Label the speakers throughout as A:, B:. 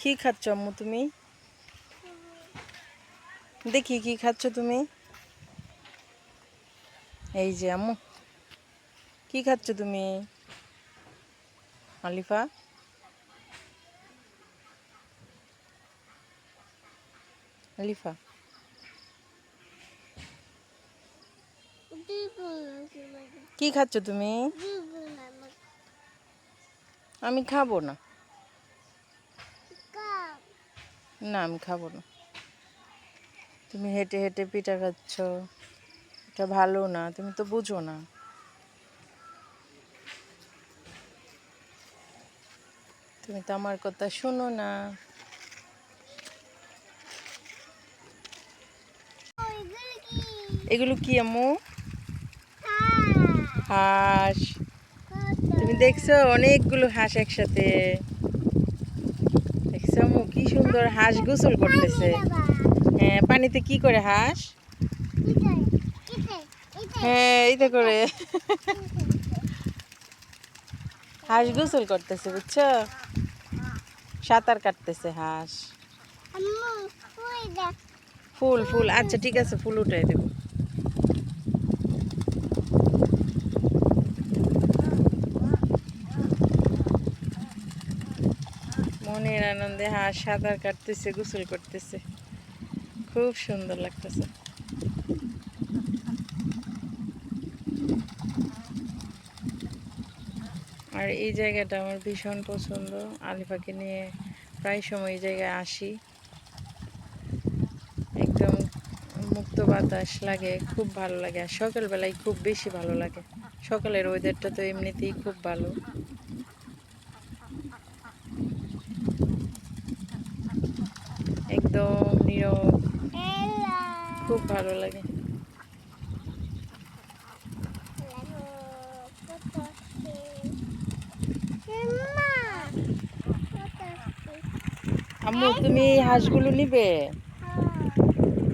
A: কি খাচ্ছ আম্মু তুমি? দেখি কি খাচ্ছ তুমি। এই যে আম্মু, কি খাচ্ছ তুমি? আলিফা আলিফা কি খাচ্ছ তুমি? আমি খাব না। না আমি খাব না। তুমি হেঁটে হেঁটে পিঠা খাচ্ছ। এটা ভালো না তুমি তো বুঝো না। তুমি তো আমার কথা শোনো না। এগুলো কি আম্মু? হাঁস। তুমি দেখছ অনেকগুলো হাঁস একসাথে। কি সুন্দর হাঁস গোসল করতেছে। হ্যাঁ পানিতে কি করে হাঁস? হ্যাঁ এইটা করে। হাঁস গোসল করতেছে বুঝছ? সাঁতার কাটতেছে হাঁস। ফুল ফুল। আচ্ছা ঠিক আছে ফুল উঠাই দেবো। মনের আনন্দে হাঁস, সাঁতার কাটতেছে, গোসল করতেছে। খুব সুন্দর লাগতেছে। আর এই জায়গাটা আমার ভীষণ পছন্দ। আলিফাকে নিয়ে প্রায় সময় এই জায়গায় আসি। একদম মুক্ত বাতাস লাগে, খুব ভালো লাগে। আর সকালবেলায় খুব বেশি ভালো লাগে। সকালের ওয়েদারটা তো এমনিতেই খুব ভালো। একদম নীরব। খুব ভালো লাগে। আম্মু তুমি হাঁসগুলো নিবে?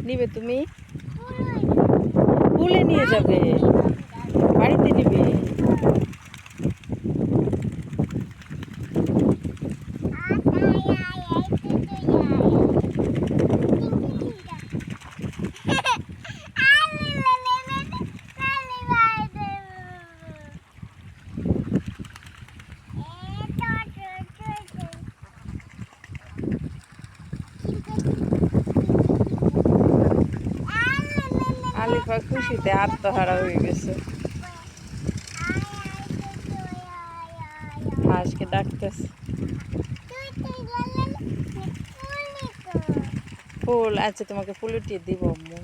A: নিবে তুমি? কুলে নিয়ে যাবে। বাড়িতে নিবে? আলিফা খুশিতে আত্মহারা হয়ে গেছে। হাঁসকে ডাকতেছে। ফুল আচ্ছা তোমাকে ফুল দিব আম্মু।